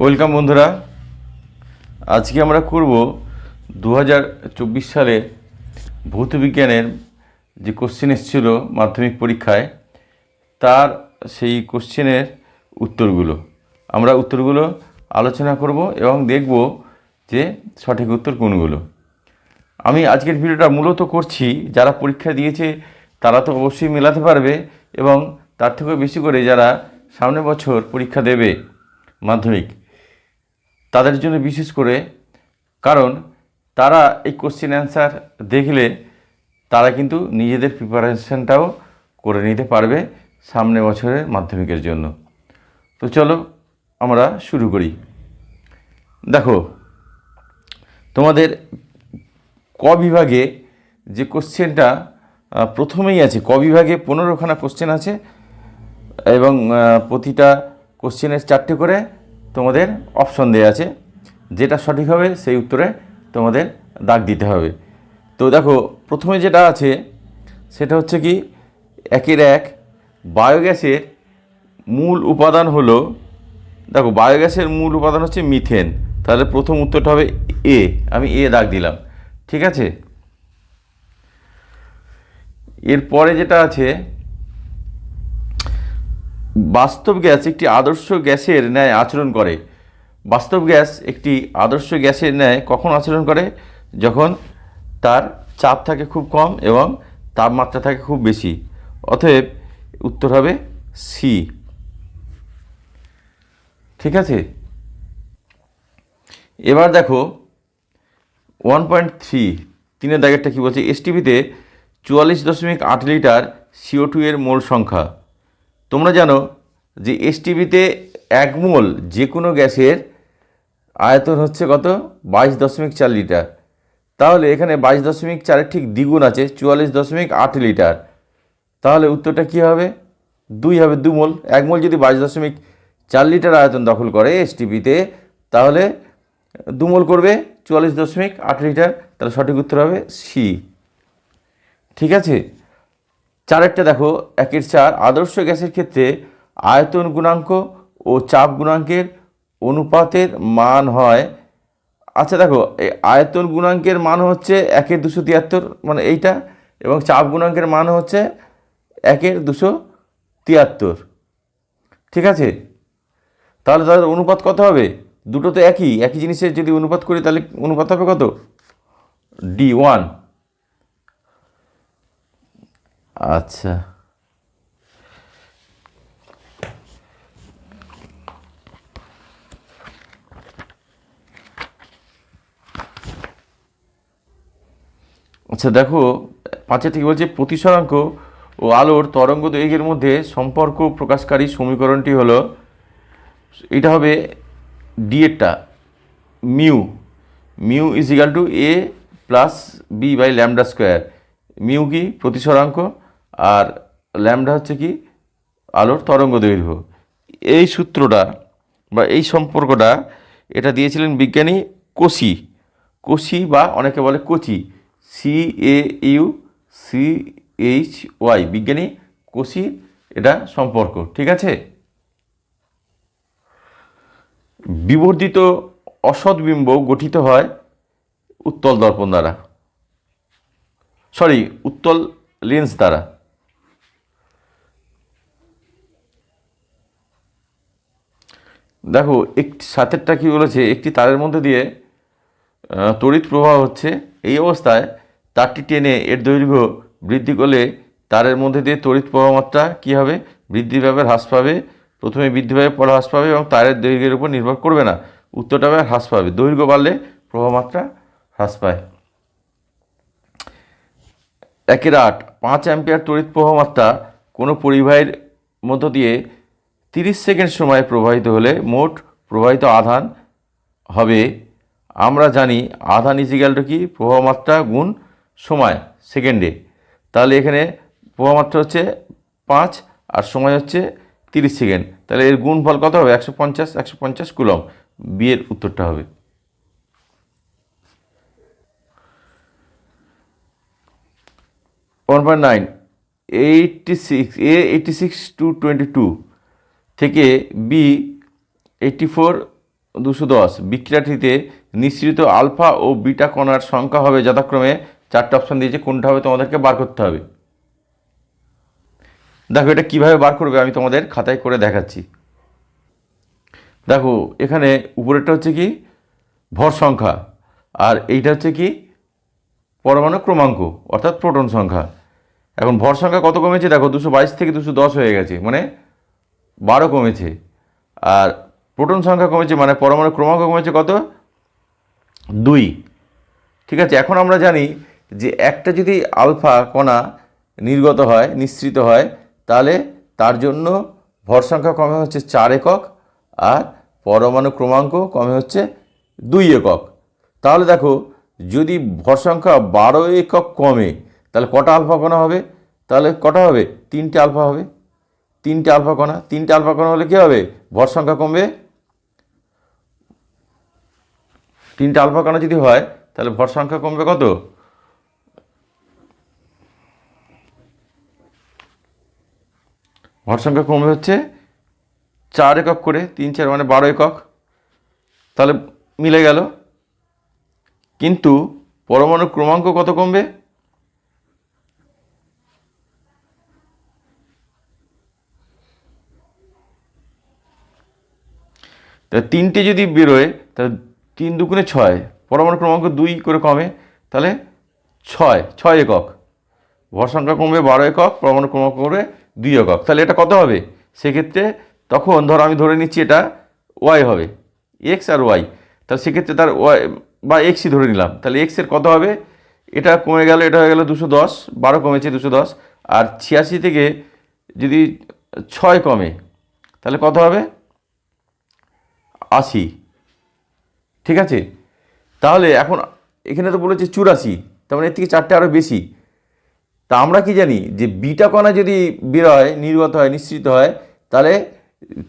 Welcome বন্ধুরা। আজকে আমরা করব দু সালে ভৌতবিজ্ঞানের যে কোশ্চেন এসেছিল মাধ্যমিক পরীক্ষায়, তার সেই কোশ্চেনের উত্তরগুলো। আমরা উত্তরগুলো আলোচনা করব এবং দেখব যে সঠিক উত্তর কোনগুলো। আমি আজকের ভিডিওটা মূলত করছি, যারা পরীক্ষা দিয়েছে, তারা তো অবশ্যই মেলাতে পারবে এবং তার থেকেও বেশি করে যারা সামনের বছর পরীক্ষা দেবে মাধ্যমিক। তাদের জন্য বিশেষ করে, কারণ তারা এই কোশ্চেন অ্যান্সার দেখলে তারা কিন্তু নিজেদের প্রিপারেশনটাও করে নিতে পারবে সামনে বছরের মাধ্যমিকের জন্য। তো চলো আমরা শুরু করি। দেখো, তোমাদের ক বিভাগে যে কোশ্চেনটা প্রথমেই আছে, ক বিভাগে পনেরোখানা কোশ্চেন আছে এবং প্রতিটা কোশ্চেনের চারটে করে তোমাদের অপশন দেওয়া আছে। যেটা সঠিক হবে, সেই উত্তরে তোমাদের দাগ দিতে হবে। তো দেখো, প্রথমে যেটা আছে, সেটা হচ্ছে কি, একের এক বায়োগ্যাসের মূল উপাদান হলো, দেখো, বায়োগ্যাসের মূল উপাদান হচ্ছে মিথেন। তাহলে প্রথম উত্তরটা হবে এ, আমি এ দাগ দিলাম। ঠিক আছে? এরপরে যেটা আছে বাস্তব গ্যাস একটি আদর্শ গ্যাসের ন্যায় আচরণ করে। বাস্তব গ্যাস একটি আদর্শ গ্যাসের ন্যায় কখন আচরণ করে? যখন তার চাপ থাকে খুব কম এবং তাপমাত্রা থাকে খুব বেশি। অতএব উত্তর হবে সি। ঠিক আছে? এবার দেখো ওয়ান পয়েন্ট থ্রি তিনের দাগেরটা কী বলছে? এসটিভিতে চুয়াল্লিশ দশমিক আট লিটার সিও টু এর মোল সংখ্যা। তোমরা জানো যে এসটিভিতে এক মোল যে কোনো গ্যাসের আয়তন হচ্ছে কত? বাইশ দশমিক চার লিটার। তাহলে এখানে বাইশ দশমিক চারের ঠিক দ্বিগুণ আছে, চুয়াল্লিশ দশমিক আট লিটার। তাহলে উত্তরটা কী হবে? দুই হবে দু মোল এক মোল যদি বাইশ দশমিক চার লিটার আয়তন দখল করে এসটিপিতে তাহলে দু মোল করবে চুয়াল্লিশ দশমিক আট লিটার। তাহলে সঠিক উত্তর হবে সি। ঠিক আছে? চারেরটা দেখো, একের চার, আদর্শ গ্যাসের ক্ষেত্রে আয়তন গুণাঙ্ক ও চাপ গুণাঙ্কের অনুপাতের মান হয়। আচ্ছা দেখো, এই আয়তন গুণাঙ্কের মান হচ্ছে একের দুশো তিয়াত্তর মানে এইটা, এবং চাপ গুণাঙ্কের মান হচ্ছে একের দুশো তিয়াত্তর। ঠিক আছে? তাহলে তাদের অনুপাত কত হবে? দুটো তো একই একই জিনিসের যদি অনুপাত করি তাহলে অনুপাত হবে কত? D one. আচ্ছা। আচ্ছা দেখো, পাঁচের থেকে বলছে, প্রতিসরাঙ্ক ও আলোর তরঙ্গ দৈর্ঘ্যের মধ্যে সম্পর্ক প্রকাশকারী সমীকরণটি হলো, এটা হবে D এরটা mu mu is equal to A plus B by lambda square mu কি? প্রতিসরাঙ্ক। আর ল্যামডা হচ্ছে কি? আলোর তরঙ্গ দৈর্ঘ্য এই সূত্রটা বা এই সম্পর্কটা এটা দিয়েছিলেন বিজ্ঞানী কোসি। কোসি বা অনেকে বলে Cauchy. C A U C H Y বিজ্ঞানী কোসি এটা সম্পর্ক, ঠিক আছে? বিবর্ধিত অসৎ বিম্ব গঠিত হয় উত্তল দর্পণ দ্বারা। সরি, উত্তল লেন্স দ্বারা। দেখো, একটি সাতেরটা কী বলেছে? একটি তারের মধ্যে দিয়ে তড়িৎ প্রবাহ হচ্ছে। এই অবস্থায় তারটি টেনে এর দৈর্ঘ্য বৃদ্ধি করলে তারের মধ্যে দিয়ে তড়িৎ প্রবাহ মাত্রা কী হবে? বৃদ্ধি পাবে, হ্রাস পাবে। প্রথমে বৃদ্ধি পাবে, পরে হ্রাস পাবে এবং তারের দৈর্ঘ্যের উপর নির্ভর করবে না। উত্তরটা হবে হ্রাস পাবে। দৈর্ঘ্য বাড়লে প্রবাহমাত্রা হ্রাস পায়। একের আট, পাঁচ অ্যাম্পিয়ার তড়িৎ প্রবাহ মাত্রা কোনো পরিবাহীর মধ্য দিয়ে তিরিশ সেকেন্ড সময় প্রবাহিত হলে মোট প্রবাহিত আধান হবে, আমরা জানি আধান ইজিক্যাল টু কি? প্রবাহ মাত্রা গুণ সময়, সেকেন্ডে। তাহলে এখানে প্রবাহ মাত্রা হচ্ছে পাঁচ আর সময় হচ্ছে তিরিশ সেকেন্ড। তাহলে এর গুণফল কত হবে? একশো পঞ্চাশ একশো পঞ্চাশ কুলম বিয়ের উত্তরটা হবে। One point nine eighty six A eighty six two twenty two থেকে বি এইটটি ফোর দুশো দশ। বিক্রিয়াটিতে নিঃসৃত আলফা ও বিটা কণার সংখ্যা হবে যথাক্রমে চারটে অপশান দিয়েছে, কোনটা হবে তোমাদেরকে বার করতে হবে। দেখো, এটা কীভাবে বার করবে আমি তোমাদের খাতায় করে দেখাচ্ছি। দেখো, এখানে উপরেরটা হচ্ছে কি? ভর সংখ্যা। আর এইটা হচ্ছে কি? পরমাণু ক্রমাঙ্ক, অর্থাৎ প্রোটন সংখ্যা। এখন ভর সংখ্যা কত কমেছে? দেখো, দুশো বাইশ থেকে দুশো দশ হয়ে গেছে। মানে বারো কমেছে। আর প্রোটন সংখ্যা কমেছে মানে পরমাণু ক্রমাঙ্ক কমেছে কত? দুই। ঠিক আছে, এখন আমরা জানি যে একটা যদি আলফা কণা নির্গত হয়, নিঃসৃত হয়, তাহলে তার জন্য ভর সংখ্যা কমে হচ্ছে চার একক, আর পরমাণু ক্রমাঙ্ক কমে হচ্ছে দুই একক। তাহলে দেখো, যদি ভর সংখ্যা বারো একক কমে, তাহলে কটা আলফা কণা হবে? তাহলে কটা হবে? তিনটে আলফা হবে। তিনটে আলফা কণা, তিনটে আলফা কণা হলে কী হবে? ভর সংখ্যা কমবে। তিনটে আলফা কণা যদি হয়, তাহলে ভর সংখ্যা কমবে কত? ভর সংখ্যা কমবে হচ্ছে চার একক করে, তিন চার মানে বারো একক। তাহলে মিলে গেল। কিন্তু পরমাণু ক্রমাঙ্ক কত কমবে? তা তিনটে যদি বেরোয়, তাহলে তিন দুগুণে ছয়, পরমাণু ক্রমাঙ্ক দুই করে কমে, তাহলে ছয় ছয় একক। ভর সংখ্যা কমবে বারো একক, পরমাণু ক্রমাঙ্ক কমবে দুই একক। তাহলে এটা কত হবে? সেক্ষেত্রে তখন ধরো আমি ধরে নিচ্ছি এটা ওয়াই হবে, এক্স আর ওয়াই। তাহলে সেক্ষেত্রে তার ওয়াই বা এক্সই ধরে নিলাম। তাহলে এক্সের কত হবে? এটা কমে গেল, এটা হয়ে গেল দুশো দশ, বারো কমেছে দুশো দশ। আর ছিয়াশি থেকে যদি ছয় কমে, তাহলে কত হবে? আশি। ঠিক আছে? তাহলে এখন এখানে তো বলেছে চুরাশি, তার মানে এর থেকে চারটে আরও বেশি। তা আমরা কি জানি যে বিটা কণা যদি বেরোয়, নির্গত হয় নিশ্চিত হয়, তাহলে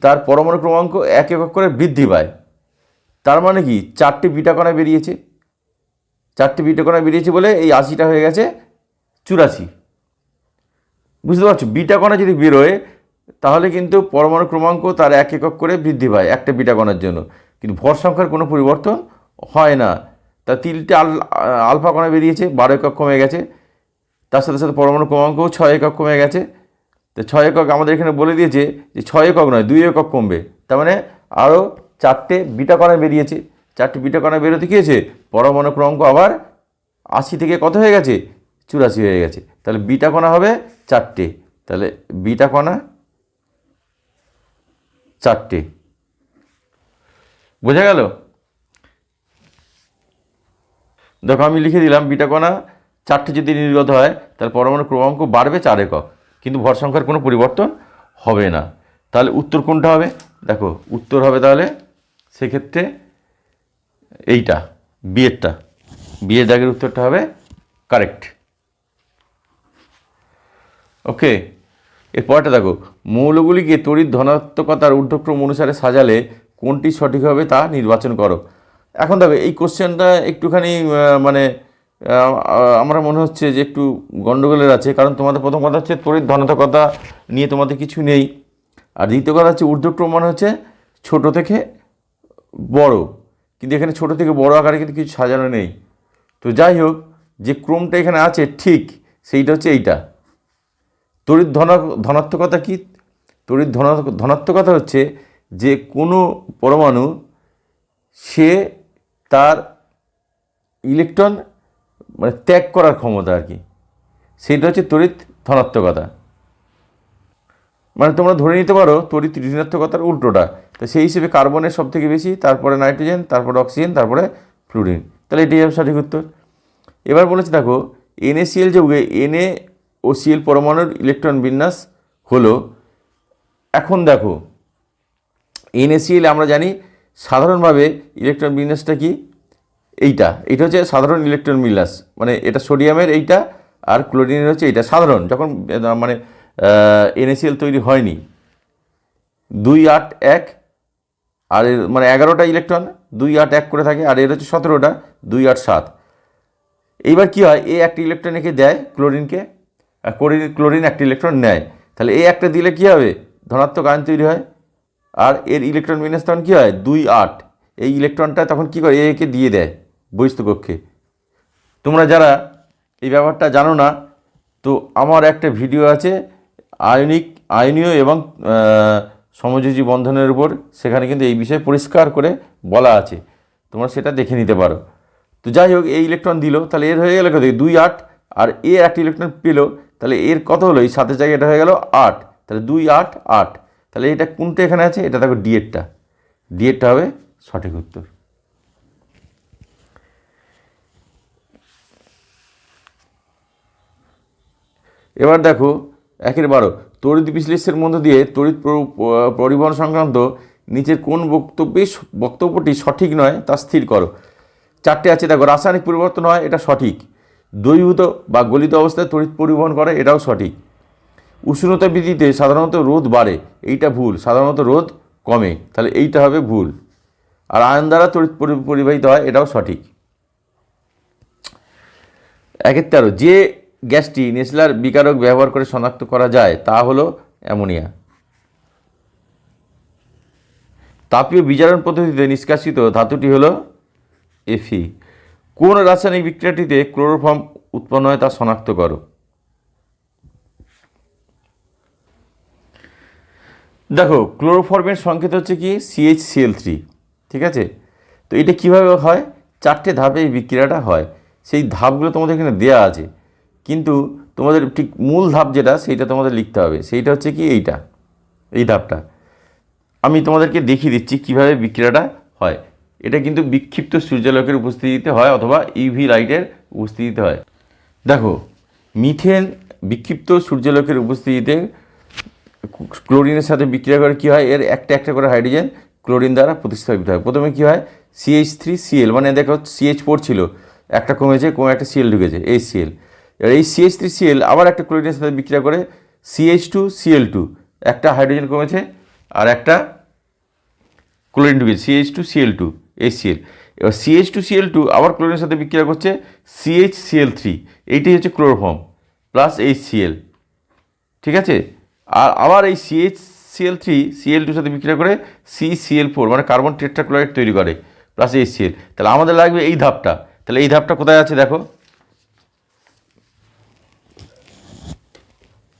তার পরমাণু ক্রমাঙ্ক এক একক করে বৃদ্ধি পায়। তার মানে কি? চারটে বিটা কণা বেরিয়েছে। চারটে বিটা কণা বেরিয়েছে বলে এই আশিটা হয়ে গেছে চুরাশি। বুঝতে পারছ? বিটা কণা যদি বেরোয় তাহলে কিন্তু পরমাণু ক্রমাঙ্ক তার এক একক করে বৃদ্ধি পায়, একটা বিটা কণার জন্য। কিন্তু ভর সংখ্যার কোনো পরিবর্তন হয় না। তা তিনটে আল, আলফা কণা বেরিয়েছে, বারো একক কমে গেছে। তার সাথে সাথে পরমাণু ক্রমাঙ্কও ছয় একক কমে গেছে। তো ছয় একক আমাদের এখানে বলে দিয়েছে যে ছয় একক নয়, দুই একক কমবে। তার মানে আরও চারটে বিটা কণা বেরিয়েছে। চারটে বিটা কণা বেরোতে কী হয়েছে? পরমাণু ক্রমাঙ্ক আবার আশি থেকে কত হয়ে গেছে? চুরাশি হয়ে গেছে। তাহলে বিটা কণা হবে চারটে। তাহলে বিটা কণা চারটে। বোঝা গেল? দেখো, আমি লিখে দিলাম বিটা কণা চারটে যদি নির্গত হয়, তাহলে পরমাণু ক্রমাঙ্ক বাড়বে চার একক। কিন্তু ভর সংখ্যার কোনো পরিবর্তন হবে না। তাহলে উত্তর কোনটা হবে? দেখো, উত্তর হবে তাহলে সেক্ষেত্রে এইটা বিয়েরটা বিয়ের দাগের উত্তরটা হবে কারেক্ট ওকে এরপরটা দেখো, মৌলগুলিকে তড়িৎ ধনাত্মকতার ঊর্ধ্বক্রম অনুসারে সাজালে কোনটি সঠিক হবে তা নির্বাচন করো। এখন দেখো, এই কোশ্চেনটা একটুখানি মানে আমার মনে হচ্ছে যে একটু গণ্ডগোলের আছে, কারণ তোমাদের প্রথম কথা হচ্ছে তড়িৎ ধনাত্মকতা নিয়ে তোমাদের কিছু নেই। আর দ্বিতীয় কথা হচ্ছে ঊর্ধ্বক্রম মানে হচ্ছে ছোট থেকে বড়। কিন্তু এখানে ছোট থেকে বড় আকারে কিন্তু কিছু সাজানো নেই। তো যাই হোক, যে ক্রমটা এখানে আছে ঠিক, সেইটা হচ্ছে এইটা। তড়িৎ ধনা, ধনাত্মকতা কী? তড়িৎ ধনা, ধনাত্মকতা হচ্ছে যে কোনো পরমাণু, সে তার ইলেকট্রন মানে ত্যাগ করার ক্ষমতা আর কি। সেটা হচ্ছে তড়িৎ ধনাত্মকতা। মানে তোমরা ধরে নিতে পারো তড়িৎ ঋণাত্মকতার উল্টোটা। তো সেই হিসেবে কার্বনের সব থেকে বেশি, তারপরে নাইট্রোজেন, তারপরে অক্সিজেন, তারপরে ফ্লুরিন। তাহলে এটাই হবে সঠিক উত্তর। এবার বলেছে দেখো এনএসিএল যৌগে এনএ ও সিএল পরমাণুর ইলেকট্রন বিন্যাস হলো, এখন দেখো এনএসিএল আমরা জানি সাধারণভাবে ইলেকট্রন বিন্যাসটা কি? এইটা এটা হচ্ছে সাধারণ ইলেকট্রন বিন্যাস মানে এটা সোডিয়ামের এইটা আর ক্লোরিনের হচ্ছে এইটা। সাধারণ, যখন মানে এনএসিএল তৈরি হয়নি। দুই আট এক, আর মানে এগারোটা ইলেকট্রন দুই আট এক করে থাকে, আর এর হচ্ছে সতেরোটা, দুই আট সাত। এইবার কি হয়? এ একটা ইলেকট্রন একে দেয় ক্লোরিনকে ক্লোরিন ক্লোরিন একটা ইলেকট্রন নেয়। তাহলে এ একটা দিলে কি হবে? ধনাত্মক আয়ন তৈরি হয়। আর এর ইলেকট্রন বিন্যাস তখন কী হয়? দুই আট। এই ইলেকট্রনটা তখন কী করে? একে দিয়ে দেয় বহিস্থ কক্ষে। তোমরা যারা এই ব্যাপারটা জানো না, তো আমার একটা ভিডিও আছে আয়নিক, আয়নীয় এবং সমযোজী বন্ধনের উপর। সেখানে কিন্তু এই বিষয়ে পরিষ্কার করে বলা আছে। তোমরা সেটা দেখে নিতে পারো। তো যাই হোক, এই ইলেকট্রন দিল। তাহলে এর হয়ে গেল দুই আট। আর এ একটা ইলেকট্রন পেল। তাহলে এর কত হলো? এই সাতের জায়গায় এটা হয়ে গেল আট। তাহলে দুই আট আট। তাহলে এটা কোনটা এখানে আছে? এটা দেখো ডিএডটা ডিএডটা হবে সঠিক উত্তর। এবার দেখো, একের বারো। তড়িৎ বিশ্লেষের মধ্য দিয়ে তড়িৎ প্র- পরিবহন সংক্রান্ত নিচের কোন বক্তব্যে বক্তব্যটি সঠিক নয় তা স্থির করো। চারটে আছে, দেখো। রাসায়নিক পরিবর্তন হয়, এটা সঠিক। দ্রবীভূত বা গলিত অবস্থায় তড়িৎ পরিবহন করে, এটাও সঠিক। উষ্ণতা বৃদ্ধিতে সাধারণত রোদ বাড়ে, এইটা ভুল। সাধারণত রোদ কমে, তাহলে এইটা হবে ভুল। আর আয়ন দ্বারা তড়িৎ পরিবাহিত হয়, এটাও সঠিক। একের তেরো যে গ্যাসটি নেসলার বিকারক ব্যবহার করে শনাক্ত করা যায়, তা হলো অ্যামোনিয়া। তাপীয় বিজারণ পদ্ধতিতে নিষ্কাশিত ধাতুটি হলো এফি। কোন রাসায়নিক বিক্রিয়াটিতে ক্লোরোফর্ম উৎপন্ন হয় তা শনাক্ত করো। দেখো, ক্লোরোফর্মের সংকেত হচ্ছে কি? সিএইচসিএল থ্রি ঠিক আছে? তো এটা কীভাবে হয়? চারটে ধাপে এই বিক্রিয়াটা হয়। সেই ধাপগুলো তোমাদের এখানে দেয়া আছে। কিন্তু তোমাদের ঠিক মূল ধাপ যেটা, সেইটা তোমাদের লিখতে হবে। সেইটা হচ্ছে কি? এইটা। এই ধাপটা। আমি তোমাদেরকে দেখিয়ে দিচ্ছি কীভাবে বিক্রিয়াটা হয়। এটা কিন্তু বিক্ষিপ্ত সূর্যালোকের উপস্থিতিতে হয় অথবা ইভি লাইটের উপস্থিতিতে হয়। দেখো, মিথেন বিক্ষিপ্ত সূর্যালোকের উপস্থিতিতে ক্লোরিনের সাথে বিক্রিয়া করে কী হয়? এর একটা একটা করে হাইড্রোজেন ক্লোরিন দ্বারা প্রতিস্থাপিত হয়। প্রথমে কী হয়? সিএইচ থ্রি সিএল মানে দেখো সিএইচ ফোর ছিল। একটা কমেছে কমে একটা সিএল ঢুকেছে এই সিএল এবার এই সিএইচ থ্রি সিএল আবার একটা ক্লোরিনের সাথে বিক্রিয়া করে সিএইচ টু সিএল টু একটা হাইড্রোজেন কমেছে আর একটা ক্লোরিন ঢুকেছে সিএইচ টু সিএল টু এই সিএল এবার সিএইচ টু সিএল টু আবার ক্লোরিনের সাথে বিক্রিয়া করছে সিএইচ সিএল থ্রি এইটাই হচ্ছে ক্লোরোফর্ম প্লাস এইচ সিএল ঠিক আছে? আর আবার এই সিএইচ সিএল থ্রি সিএল টুর সাথে বিক্রিয়া করে সি সিএল ফোর মানে কার্বন টেট্রাক্লোরাইড তৈরি করে প্লাস এইচ সিএল তাহলে আমাদের লাগবে এই ধাপটা। তাহলে এই ধাপটা কোথায় আছে দেখো?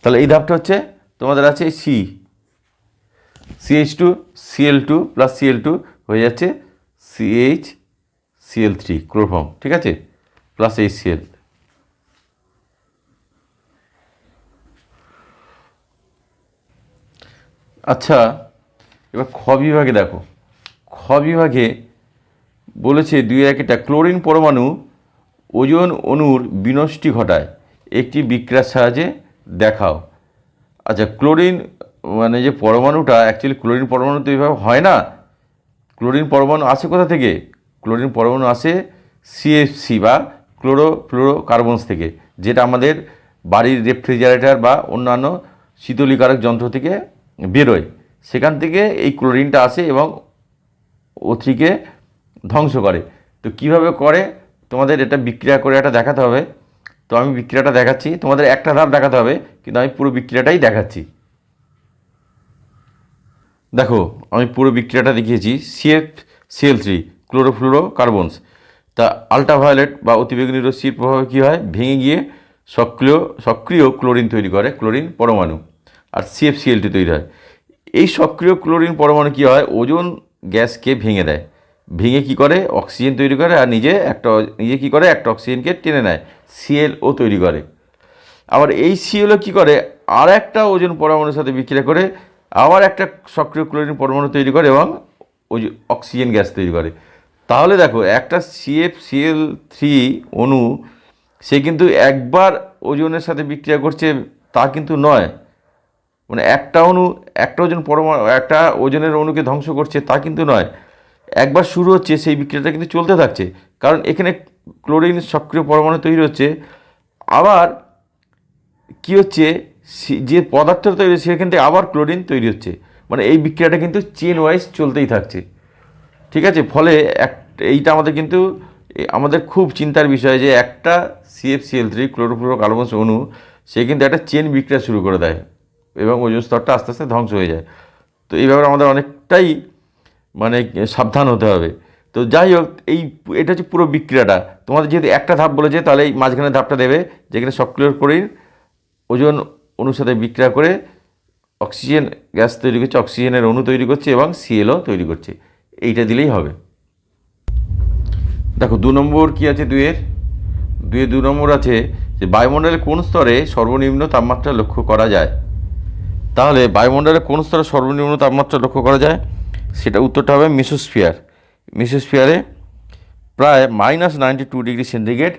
তাহলে এই ধাপটা হচ্ছে তোমাদের আছে C CH two CL two plus CL two হয়ে যাচ্ছে সিএইচ সিএল থ্রি ক্লোরোফর্ম ঠিক আছে? প্লাস এইচ সিএল আচ্ছা এবার খ বিভাগে দেখো। খ বিভাগে বলেছে দুই একটা ক্লোরিন পরমাণু ওজন অণুর বিনষ্টি ঘটায়। একটি বিক্রিয়ার সাহায্যে দেখাও। আচ্ছা ক্লোরিন মানে যে পরমাণুটা অ্যাকচুয়ালি ক্লোরিন পরমাণু তো এইভাবে হয় না ক্লোরিন পরমাণু আসে কোথা থেকে? ক্লোরিন পরমাণু আসে সিএফসি বা ক্লোরো ফ্লোরো কার্বনস থেকে, যেটা আমাদের বাড়ির রেফ্রিজারেটর বা অন্যান্য শীতলীকারক যন্ত্র থেকে বেরোয়। সেখান থেকে এই ক্লোরিনটা আসে এবং ওথ্রিকে ধ্বংস করে। তো কীভাবে করে? তোমাদের এটা বিক্রিয়া করে এটা দেখাতে হবে। তো আমি বিক্রিয়াটা দেখাচ্ছি। তোমাদের একটা ধাপ দেখাতে হবে, কিন্তু আমি পুরো বিক্রিয়াটাই দেখাচ্ছি। দেখো, আমি পুরো বিক্রিয়াটা দেখিয়েছি। CF CL three chlorofluoro carbons তা আলট্রাভায়োলেট বা অতিবেগুনি রশ্মির প্রভাবে কী হয়? ভেঙে গিয়ে সক্রিয় সক্রিয় ক্লোরিন তৈরি করে, ক্লোরিন পরমাণু। আর সিএফ সিএলটি তৈরি হয়। এই সক্রিয় ক্লোরিন পরমাণু কী হয়? ওজন গ্যাসকে ভেঙে দেয়। ভেঙে কি করে? অক্সিজেন তৈরি করে আর নিজে একটা, নিজে কী করে? একটা অক্সিজেনকে টেনে নেয়। সিএলও তৈরি করে। আবার এই সিএলও কী করে? আর একটা ওজন পরমাণুর সাথে বিক্রিয়া করে আবার একটা সক্রিয় ক্লোরিন পরমাণু তৈরি করে এবং ওই যে অক্সিজেন গ্যাস তৈরি করে। তাহলে দেখো, একটা সিএফ সিএল থ্রি অণু, সে কিন্তু একবার ওজনের সাথে বিক্রিয়া করছে, তা কিন্তু নয়। মানে একটা অণু, একটা ওজন পরমাণু, একটা ওজনের অণুকে ধ্বংস করছে, তা কিন্তু নয়। একবার শুরু হচ্ছে, সেই বিক্রিয়াটা কিন্তু চলতে থাকছে। কারণ এখানে ক্লোরিন সক্রিয় পরমাণু তৈরি হচ্ছে। আবার কি হচ্ছে যে পদার্থ তৈরি হচ্ছে সেখান থেকে আবার ক্লোরিন তৈরি হচ্ছে। মানে এই বিক্রিয়াটা কিন্তু চেন ওয়াইজ চলতেই থাকছে। ঠিক আছে? ফলে এক, এইটা আমাদের কিন্তু আমাদের খুব চিন্তার বিষয় যে একটা সিএফসিএল থ্রি ক্লোরোফ্লোরো কার্বনস অণু, সে কিন্তু একটা চেন বিক্রিয়া শুরু করে দেয় এবং ওজন স্তরটা আস্তে আস্তে ধ্বংস হয়ে যায়। তো এই ব্যাপারে আমাদের অনেকটাই মানে সাবধান হতে হবে। তো যাই হোক, এই, এটা হচ্ছে পুরো বিক্রিয়াটা। তোমাদের যেহেতু একটা ধাপ বলেছে, তাহলে এই মাঝখানে ধাপটা দেবে, যেখানে সক্রিয় করে ওজন অনুর সাথে বিক্রিয়া করে অক্সিজেন, গ্যাস তৈরি করছে, অক্সিজেনের অণু তৈরি করছে এবং সিএলও তৈরি করছে। এইটা দিলেই হবে। দেখো, দু নম্বর কি আছে দুয়ের দুয়ে দু নম্বর আছে যে বায়ুমণ্ডলের কোন স্তরে সর্বনিম্ন তাপমাত্রা লক্ষ্য করা যায়? তাহলে বায়ুমণ্ডলের কোন স্তরে সর্বনিম্ন তাপমাত্রা লক্ষ্য করা যায়? সেটা উত্তরটা হবে মিসোস্ফিয়ার। মিসোস্ফিয়ারে প্রায় minus ninety two degree centigrade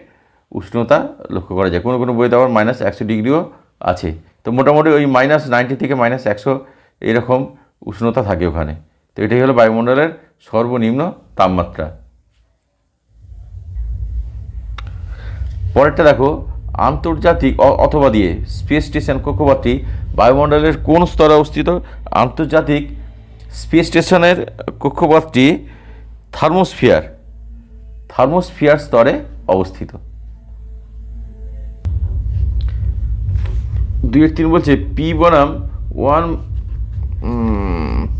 উষ্ণতা লক্ষ্য করা যায়। কোনো কোনো বইতে আবার মাইনাস একশো ডিগ্রিও আছে। তো মোটামুটি ওই মাইনাস নাইনটি থেকে মাইনাস একশো এরকম উষ্ণতা থাকে ওখানে। তো এটাই হলো বায়ুমণ্ডলের সর্বনিম্ন তাপমাত্রা। পরেরটা দেখো, আন্তর্জাতিক অথবা দিয়ে স্পেস স্টেশন কক্ষপথটি বায়ুমণ্ডলের কোন স্তরে অবস্থিত? আন্তর্জাতিক স্পেস স্টেশনের কক্ষপথটি থার্মোস্ফিয়ার থার্মোস্ফিয়ার স্তরে অবস্থিত। দুইয়ের তিন বলছে পি বনাম ওয়ান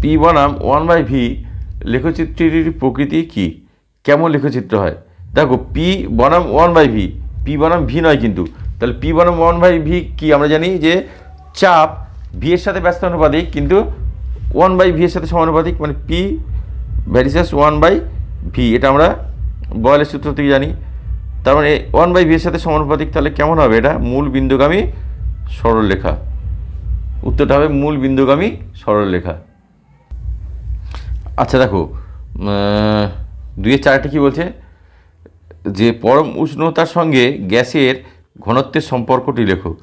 পি বনাম ওয়ান বাই ভি লেখচিত্রটির প্রকৃতি কি? কেমন লেখচিত্র হয়? দেখো পি বনাম ওয়ান বাই ভি পি বনাম ভি নয় কিন্তু। তাহলে পি বনাম ওয়ান বাই ভি কি? আমরা জানি যে চাপ ভি এর সাথে ব্যস্ত অনুপাতিক, কিন্তু ওয়ান বাই ভি এর সাথে সমানুপাতিক মানে P versus one by V এটা আমরা বয়েলের সূত্র থেকে জানি। তার মানে ওয়ান বাই ভি এর সাথে সমানুপাতিক তাহলে কেমন হবে? এটা মূল বিন্দুগামী সরলরেখা। উত্তরটা হবে মূল বিন্দুগামী সরলরেখা। আচ্ছা দেখো দুইয়ের চারটি কী বলছে? যে পরম উষ্ণতার সঙ্গে গ্যাসের ঘনত্বের সম্পর্কটি লেখো।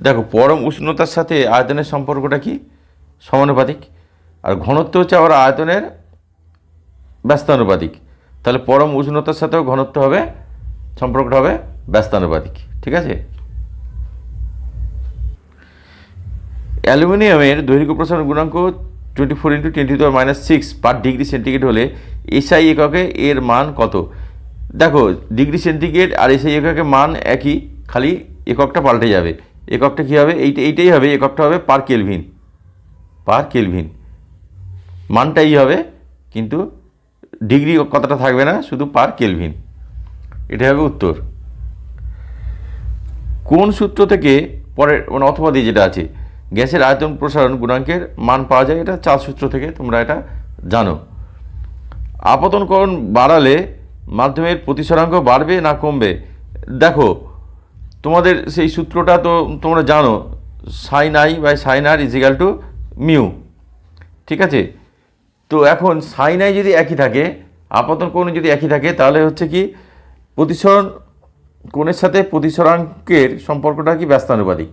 দেখো, পরম উষ্ণতার সাথে আয়তনের সম্পর্কটা কি? সমানুপাতিক। আর ঘনত্ব হচ্ছে আবার আয়তনের ব্যস্তানুপাতিক। তাহলে পরম উষ্ণতার সাথেও ঘনত্ব হবে, সম্পর্কটা হবে ব্যস্তানুপাতিক। ঠিক আছে? অ্যালুমিনিয়ামের দৈর্ঘ্য প্রসারণ গুণাঙ্ক twenty four into twenty two minus six per degree centigrade হলে এসআই এককে এর মান কত? দেখো ডিগ্রি সেন্টিগ্রেড আর এসআই এককে মান একই, খালি এককটা পাল্টে যাবে। এককটা কী হবে? এইটা এইটাই হবে, এককটা হবে পার কেলভিন পার কেলভিন মানটাই হবে, কিন্তু ডিগ্রি কথাটা থাকবে না? শুধু পার কেলভিন এটা হবে উত্তর। কোন সূত্র থেকে পরে মানে অথবা দিয়ে যেটা আছে গ্যাসের আয়তন প্রসারণ গুণাঙ্কের মান পাওয়া যায়, এটা চার সূত্র থেকে তোমরা এটা জানো। আপতনকরণ বাড়ালে মাধ্যমের প্রতিসরাঙ্ক বাড়বে না কমবে? দেখো, তোমাদের সেই সূত্রটা তো তোমরা জানো sine I by sine R is equal to mu ঠিক আছে? তো এখন সাইন আই যদি একই থাকে আপতন কোণ যদি একই থাকে, তাহলে হচ্ছে কি, প্রতিসরণ কোণের সাথে প্রতিসরাঙ্কের সম্পর্কটা কি ব্যস্তানুপাতিক?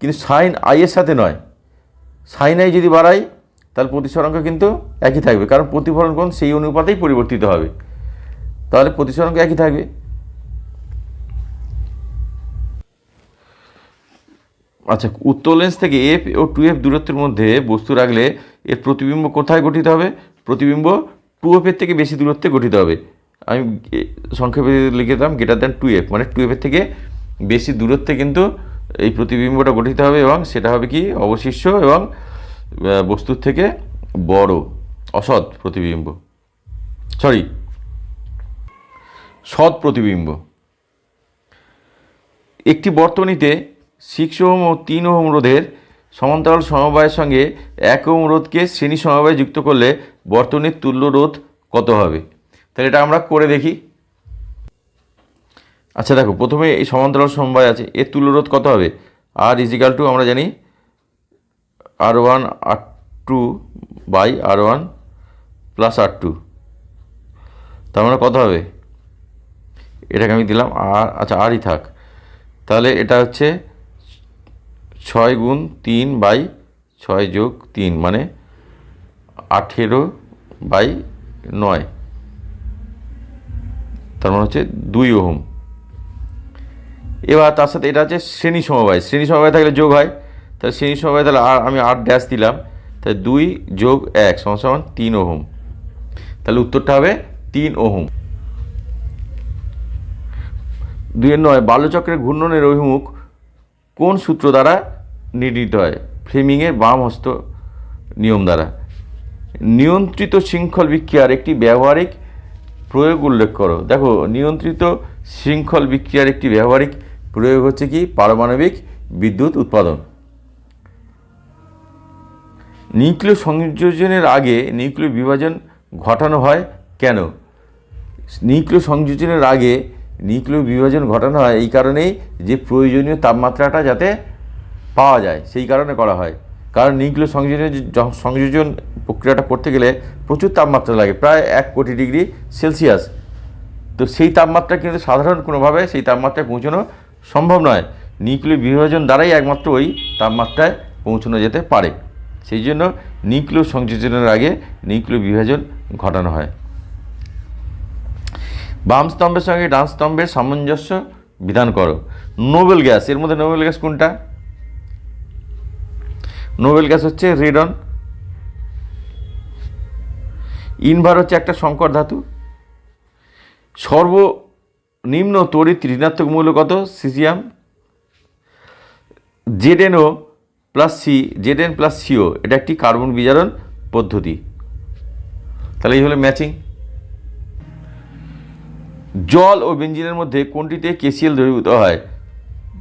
কিন্তু সাইন আই এর সাথে নয়। সাইন আই যদি বাড়াই, তাহলে প্রতিসরাঙ্ক কিন্তু একই থাকবে। কারণ প্রতিফলন কোণ সেই অনুপাতেই পরিবর্তিত হবে। তাহলে প্রতিসরাঙ্ক একই থাকবে। আচ্ছা উত্তর লেন্স থেকে এফ ও টু এফ দূরত্বের মধ্যে বস্তু রাখলে এর প্রতিবিম্ব কোথায় গঠিত হবে? প্রতিবিম্ব টু এফের থেকে বেশি দূরত্বে গঠিত হবে। আমি সংক্ষেপে লিখে দিলাম গ্রেটার দ্যান টু এফ মানে টু এফের থেকে বেশি দূরত্বে কিন্তু এই প্রতিবিম্বটা গঠিত হবে এবং সেটা হবে কি? অবশিষ্ট এবং বস্তুর থেকে বড়, অসৎ প্রতিবিম্ব। সরি সৎ প্রতিবিম্ব। একটি বর্তনীতে সিক্স ওহম ও তিন ওহম রোধের সমান্তরাল সমবায়ের সঙ্গে এক ওহম রোধকে শ্রেণি সমবায় যুক্ত করলে বর্তনীর তুল্য রোধ কত হবে? তাহলে এটা আমরা করে দেখি। আচ্ছা দেখো, প্রথমে এই সমান্তরাল সমবায় আছে, এর তুল্য রোধ কত হবে? আর ইজিক্যাল টু আমরা জানি R one R two by R one plus R two তার মানে কত হবে? এটাকে আমি দিলাম আর আচ্ছা আরই থাক। তাহলে এটা হচ্ছে ছয় গুণ তিন বাই ছয় যোগ তিন মানে আঠেরো বাই নয়। তার মানে হচ্ছে দুই ওহম। এবার তার সাথে এটা হচ্ছে শ্রেণি সমবায়। শ্রেণি সমবায় থাকলে যোগ হয়। তাহলে শ্রেণি সমবায় তাহলে আর আমি আট ড্যাশ দিলাম। তাহলে দুই যোগ এক সমান সমান তিন ওহম। তাহলে উত্তরটা হবে তিন ওহম। দুইয়ের নয় বাল্যচক্রের ঘূর্ণনের অভিমুখ কোন সূত্র দ্বারা নির্ণীত হয়? ফ্লেমিংয়ের বাম হস্ত নিয়ম দ্বারা। নিয়ন্ত্রিত শৃঙ্খল বিক্রিয়ার একটি ব্যবহারিক প্রয়োগ উল্লেখ করো। দেখো, নিয়ন্ত্রিত শৃঙ্খল বিক্রিয়ার একটি ব্যবহারিক প্রয়োগ হচ্ছে কি? পারমাণবিক বিদ্যুৎ উৎপাদন। নিউক্লিয় সংযোজনের আগে নিউক্লিয় বিভাজন ঘটানো হয় কেন? নিউক্লিয় সংযোজনের আগে নিউক্লিয় বিভাজন ঘটানো হয় এই কারণেই যে প্রয়োজনীয় তাপমাত্রাটা যাতে পাওয়া যায়, সেই কারণে করা হয়। কারণ নিউক্লিয় সংযোজনের সংযোজন প্রক্রিয়াটা করতে গেলে প্রচুর তাপমাত্রা লাগে, প্রায় এক কোটি ডিগ্রি সেলসিয়াস। তো সেই তাপমাত্রা কিন্তু সাধারণ কোনোভাবে সেই তাপমাত্রায় পৌঁছানো সম্ভব নয়। নিউক্লিয় বিভাজন দ্বারাই একমাত্র ওই তাপমাত্রায় পৌঁছানো যেতে পারে। সেই জন্য নিউক্লিয় সংযোজনের আগে নিউক্লিয় বিভাজন ঘটানো হয়। বাম স্তম্ভের সঙ্গে ডান স্তম্ভের সামঞ্জস্য বিধান করো। নোবেল গ্যাস, এর মধ্যে নোবেল গ্যাস কোনটা? নোবেল গ্যাস হচ্ছে রেডন। ইনভার হচ্ছে একটা সংকর ধাতু। সর্বনিম্ন তড়িৎ ঋণাত্মক মূল্য কত? Caesium ZNO plus C ZN plus CO এটা একটি কার্বন বিজারণ পদ্ধতি। তাহলে এই হলো ম্যাচিং জল ও বেঞ্জিনের মধ্যে কোনটিতে কেসিএল দ্রবীভূত হয়?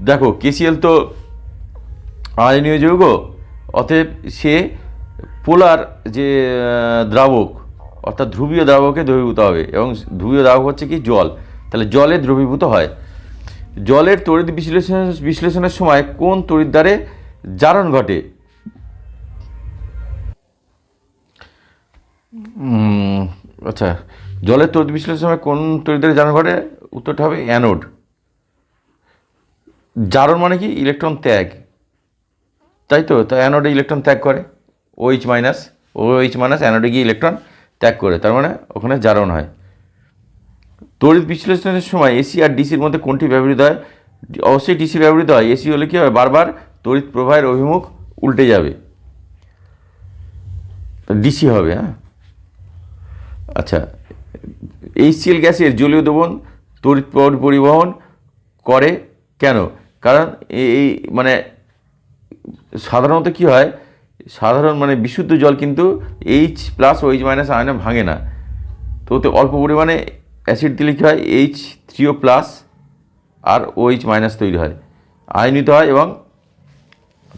দেখো কেসিএল তো আয়নীয় যৌগ, অতএব সে পোলার যে দ্রাবক, অর্থাৎ ধ্রুবীয় দ্রাবকে দ্রবীভূত হবে, এবং ধ্রুবীয় দ্রাবক হচ্ছে কি? জল। তাহলে জলে দ্রবীভূত হয়। জলের তড়িৎ বিশ্লেষণ বিশ্লেষণের সময় কোন তড়িৎ দ্বারে জারণ ঘটে? আচ্ছা জলের তড়িৎ বিশ্লেষণের সময় কোন তড়িৎ দ্বারে জারণ ঘটে? উত্তরটা হবে অ্যানোড। জারণ মানে কি? ইলেকট্রন ত্যাগ। তাই তো? তো অ্যানোডে ইলেকট্রন ত্যাগ করে। ওইচ মাইনাস ওইচ মাইনাস অ্যানোডে গিয়ে ইলেকট্রন ত্যাগ করে। তার মানে ওখানে জারণ হয়। তড়িৎ বিশ্লেষণের সময় এসি আর ডিসির মধ্যে কোনটি ব্যবহৃত হয়? অবশ্যই ডিসি ব্যবহৃত হয়। এসি হলে কী হবে? বারবার তড়িৎ প্রবাহের অভিমুখ উল্টে যাবে। ডিসি হবে হ্যাঁ? আচ্ছা এইচসিএল গ্যাসের জলীয় দ্রবণ তড়িৎ পরি- পরিবহন করে কেন? কারণ এই মানে সাধারণত কি হয়? সাধারণ মানে বিশুদ্ধ জল কিন্তু এইচ প্লাস ওইচ মাইনাস আয়নে ভাঙে না। তো ওতে অল্প পরিমাণে অ্যাসিড দিলে কী হয়? এইচ থ্রিও প্লাস আর ওইচ মাইনাস তৈরি হয়। আয়নিত হয় এবং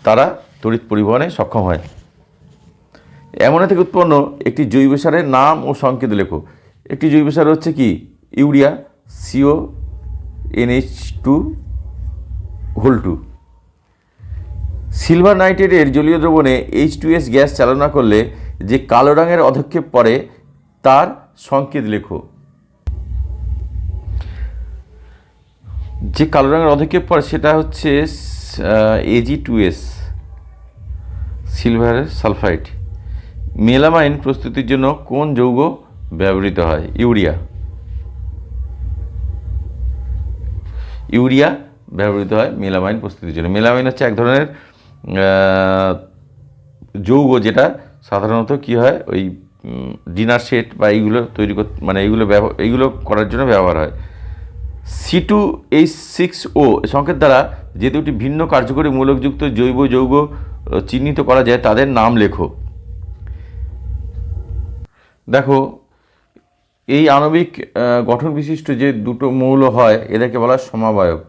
তারা তড়িৎ পরিবহনে সক্ষম হয়। অ্যামোনিয়া থেকে উৎপন্ন একটি জৈব সারের নাম ও সংকেত লেখো। একটি জৈব সার হচ্ছে কি? Urea CO NH two whole two silver নাইট্রেটের জলীয় দ্রবণে এইচ টু এস গ্যাস চালনা করলে যে কালো রঙের অধক্ষেপ পড়ে, তার সংকেত লেখো। যে কালো রঙের অধক্ষেপ পড়ে সেটা হচ্ছে এজি টু এস সিলভারের সালফাইড মেলামাইন প্রস্তুতির জন্য কোন যৌগ ব্যবহৃত হয়? ইউরিয়া। ইউরিয়া ব্যবহৃত হয় মেলামাইন প্রস্তুতির জন্য। মেলামাইন হচ্ছে এক ধরনের যৌগ যেটা সাধারণত কি হয়? ওই ডিনার সেট বা এইগুলো তৈরি করতে মানে এইগুলো এইগুলো করার জন্য ব্যবহার হয়। C two H six O সংকেত দ্বারা যে দুটি ভিন্ন কার্যকরী মূলকযুক্ত জৈব, যৌগ চিহ্নিত করা যায়, তাদের নাম লেখো। দেখো, এই আণবিক গঠন বিশিষ্ট যে দুটো মৌল হয়, এদেরকে বলা হয় সমাবয়ব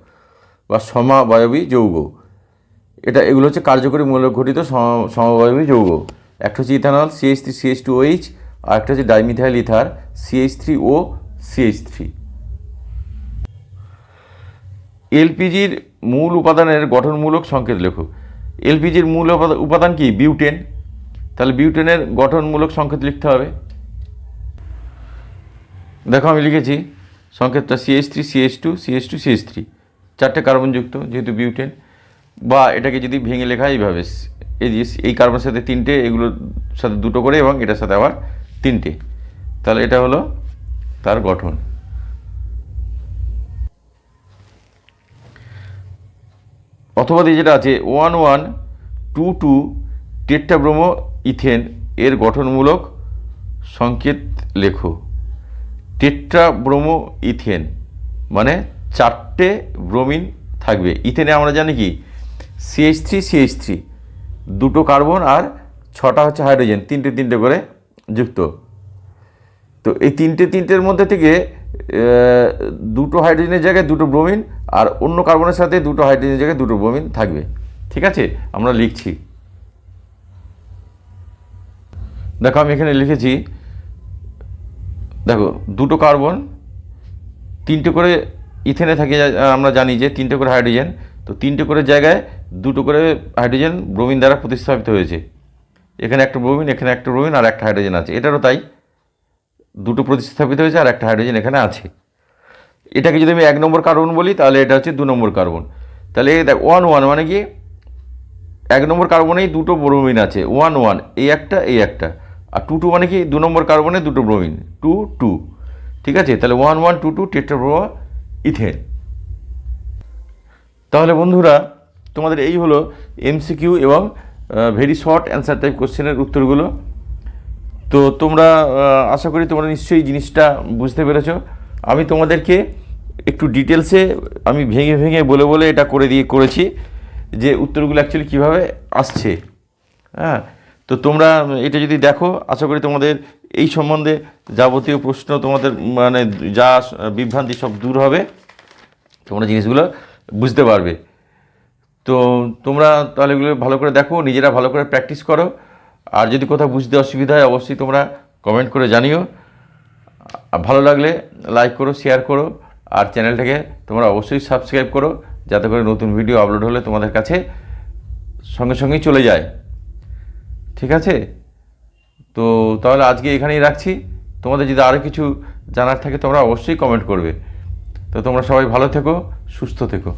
বা সমাবয়বী যৌগ। এটা, এগুলো হচ্ছে কার্যকরী মূলক ঘটিত সম- সমবায়বী যৌগ। একটা হচ্ছে ethanol CH three CH two H আর একটা হচ্ছে dimethyl ether CH three O CH three এলপিজির মূল উপাদানের গঠনমূলক সংকেত লেখো। এলপিজির মূল উপাদান- কি? বিউটেন। তাহলে বিউটেনের গঠনমূলক সংকেত লিখতে হবে। দেখো, আমি লিখেছি, সংকেতটা CH three CH two CH two CH three. চারটে কার্বনযুক্ত, যেহেতু বিউটেন। বা এটাকে যদি ভেঙে লেখা এইভাবে এই এই কার্বনের সাথে তিনটে, এগুলোর সাথে দুটো করে এবং এটার সাথে আবার তিনটে। তাহলে এটা হলো তার গঠন। অথবা দিয়ে যেটা আছে one one two two tetrabromo ethane এর গঠনমূলক সংকেত লেখো। টেট্রাব্রোমো ইথেন মানে চারটে ব্রোমিন থাকবে। ইথেনে আমরা জানি কি? সিএইচ থ্রি সিএইচ থ্রি দুটো কার্বন আর ছটা হচ্ছে হাইড্রোজেন, তিনটে তিনটে করে যুক্ত। তো এই তিনটে তিনটের মধ্যে থেকে দুটো হাইড্রোজেনের জায়গায় দুটো ব্রোমিন আর অন্য কার্বনের সাথে দুটো হাইড্রোজেনের জায়গায় দুটো ব্রোমিন থাকবে। ঠিক আছে? আমরা লিখছি। দেখো, আমি এখানে লিখেছি, দেখো, দুটো কার্বন, তিনটে করে ইথেনে থাকে আমরা জানি যে তিনটে করে হাইড্রোজেন, তো তিনটে করে জায়গায় দুটো করে হাইড্রোজেন ব্রোমিন দ্বারা প্রতিস্থাপিত হয়েছে। এখানে একটা ব্রোমিন, এখানে একটা ব্রোমিন, আর একটা হাইড্রোজেন আছে। এটারও তাই, দুটো প্রতিস্থাপিত হয়েছে, আর একটা হাইড্রোজেন এখানে আছে। এটাকে যদি আমি এক নম্বর কার্বন বলি, তাহলে এটা হচ্ছে দু নম্বর কার্বন। তাহলে দেখ ওয়ান ওয়ান মানে কি? এক নম্বর কার্বনেই দুটো ব্রোমিন আছে। ওয়ান ওয়ান এই একটা এই একটা। আর টু টু মানে কি? দু নম্বর কার্বনে দুটো ব্রোমিন। টু টু ঠিক আছে? তাহলে one one two two tetrabromo ethane. তাহলে বন্ধুরা, তোমাদের এই হলো এমসিকিউ এবং ভেরি শর্ট অ্যান্সার টাইপ কোশ্চেনের উত্তরগুলো। তো তোমরা আশা করি তোমরা নিশ্চয়ই জিনিসটা বুঝতে পেরেছ। আমি তোমাদেরকে একটু ডিটেলসে আমি ভেঙে ভেঙে বলে বলে এটা করে দিয়ে করেছি যে উত্তরগুলো অ্যাকচুয়ালি কীভাবে আসছে। হ্যাঁ তো তোমরা এটা যদি দেখো, আশা করি তোমাদের এই সম্বন্ধে যাবতীয় প্রশ্ন তোমাদের মানে যা বিভ্রান্তি সব দূর হবে, তোমরা জিনিসগুলো বুঝতে পারবে। তো তোমরা তাহলে এগুলো ভালো করে দেখো, নিজেরা ভালো করে প্র্যাকটিস করো। আর যদি কোথাও বুঝতে অসুবিধা হয়, অবশ্যই তোমরা কমেন্ট করে জানিও। আর ভালো লাগলে লাইক করো শেয়ার করো, আর চ্যানেলটাকে তোমরা অবশ্যই সাবস্ক্রাইব করো, যাতে করে নতুন ভিডিও আপলোড হলে তোমাদের কাছে সঙ্গে সঙ্গেই চলে যায়। ঠিক আছে? তো তাহলে আজকে এখানেই রাখছি। তোমাদের যদি আরও কিছু জানার থাকে তোমরা অবশ্যই কমেন্ট করবে। তো তোমরা সবাই ভালো থেকো, সুস্থ থেকো।